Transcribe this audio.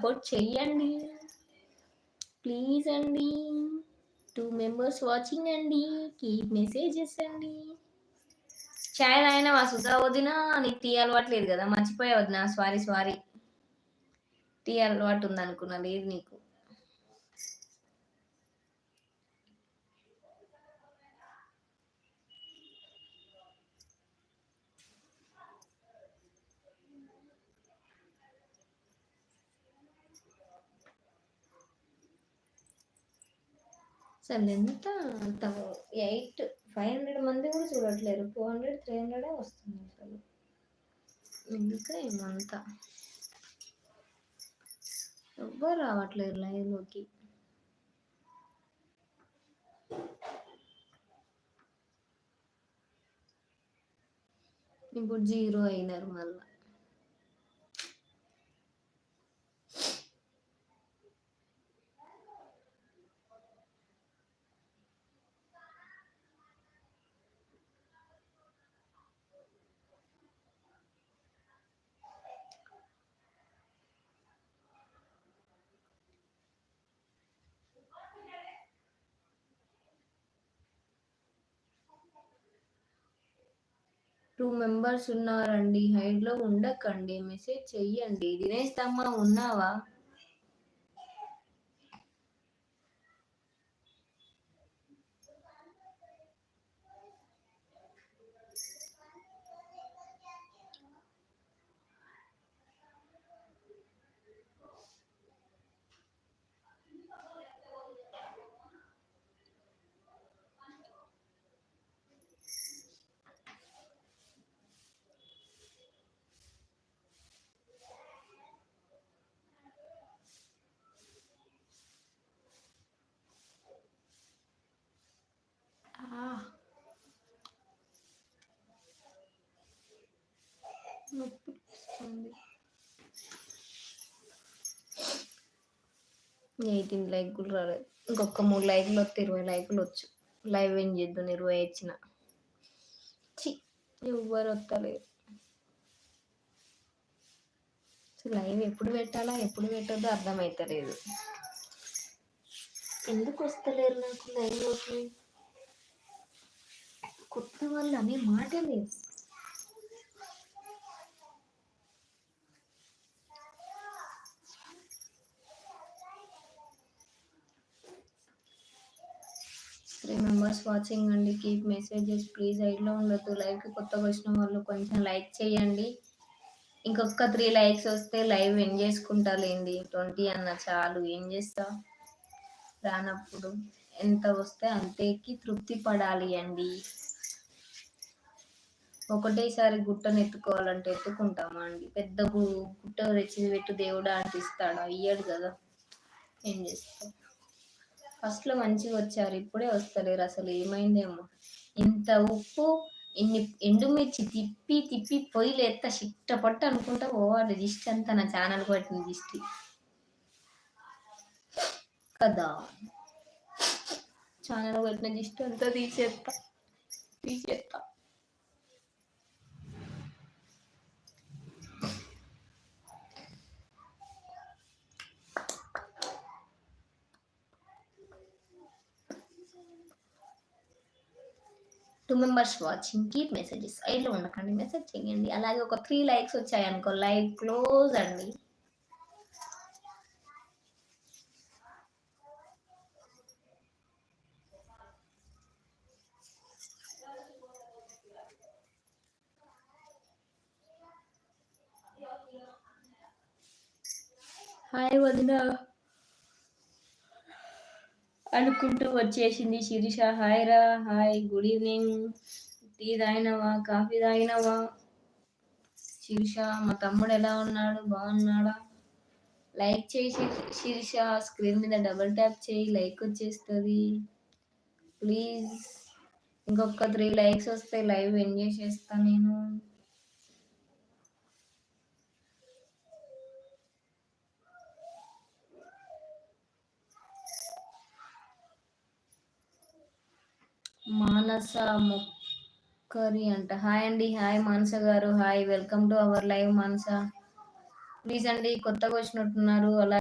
Support చెయ్యండి. Please అండి. Two members watching అండి. కీప్ మెసేజెస్ అండి. చాయ్ అయినా మా సుధా వదిన నీకు టీ అలవాటు లేదు కదా మర్చిపోయే వదిన. సారీ సారీ టీ అలవాటు ఉందనుకున్నా లేదు నీకు. అసలు ఎంత అంత ఎయిట్ ఫైవ్ హండ్రెడ్ మంది కూడా చూడట్లేరు. ఫోర్ హండ్రెడ్ త్రీ హండ్రెడే వస్తుంది అసలు. ఎందుకు ఏమంతా ఎవ్వరు రావట్లేరు లైవ్లోకి. ఇప్పుడు జీరో అయినారు మళ్ళీ. టూ మెంబర్స్ ఉన్నారండి. హైడ్లో ఉండకండి. మెసేజ్ చెయ్యండి. దినేష్ తమ్మ ఉన్నావా? నొప్పి ఎయిటీన్ లైక్లు రాలేదు. ఇంకొక మూడు లైకులు వస్తే ఇరవై లైకులు వచ్చు. లైవ్ ఏం చేద్దాం ఇరవై ఇచ్చిన. చి ఎవ్వరు వస్తలేరు. లైవ్ ఎప్పుడు పెట్టాలా ఎప్పుడు పెట్టద్దో అర్థమవుతలేదు ఎందుకు వస్తలేరు నాకు లైవ్లోకి కొత్త వాళ్ళు అనే మాట లేదు. త్రీ మెంబర్స్ వాచింగ్ అండి కీప్ మెసేజెస్ ప్లీజ్ ఐడ్లో ఉండొద్దు. లైవ్కి కొత్తగా వచ్చిన వాళ్ళు కొంచెం లైక్ చేయండి. ఇంకొక త్రీ లైక్స్ వస్తే లైవ్ ఏం చేసుకుంటా లేండి ట్వంటీ అన్న చాలు. ఏం చేస్తా రానప్పుడు ఎంత వస్తే అంతేకి తృప్తి పడాలి అండి. ఒకటేసారి గుట్టను ఎత్తుకోవాలంటే ఎత్తుకుంటామా అండి? పెద్ద గుట్ట రెచ్చి పెట్టు దేవుడా అంటిస్తాడా ఇయ్యాడు కదా. ఏం చేస్తాం ఫస్ట్లో మంచిగా వచ్చారు ఇప్పుడే వస్తలేరు అసలు ఏమైందేమో. ఇంత ఉప్పు ఇన్ని ఎండుమిర్చి తిప్పి తిప్పి పొయ్యిలు ఎత్త చిట్టపట్టు అనుకుంటా పోవాలి. దిష్టి అంతా నా ఛానల్ పట్టిన దిష్టి. కదా? ఛానల్ పట్టిన దిష్టి అంతా తీసేస్తా తీసేస్తా two members watching keep messages ఐట్లో ఉండకండి మెసేజ్ చేయండి. అలాగే ఒక త్రీ లైక్స్ వచ్చాయి అనుకో లైవ్ క్లోజ్ అండి. హాయ్ వదిన అనుకుంటూ వచ్చేసింది శిరీష. హాయ్ రా హాయ్ గుడ్ ఈవినింగ్. టీ తాగినవా కాఫీ తాగినవా? శిరీష మా తమ్ముడు ఎలా ఉన్నాడు? బాగున్నాడా? లైక్ చేసి శిరీష. స్క్రీన్ మీద డబుల్ ట్యాప్ చేయి లైక్ వచ్చేస్తుంది. ప్లీజ్ ఇంకొక త్రీ లైక్స్ వస్తే లైవ్ ఎంజాయ్ చేస్తాను నేను. మానస మొక్కరి అంట. హాయ్ అండి. హాయ్ మానస గారు. Hi. Welcome to our live Manasa. Please అండి కొత్తగా వచ్చినట్టున్నారు. అలా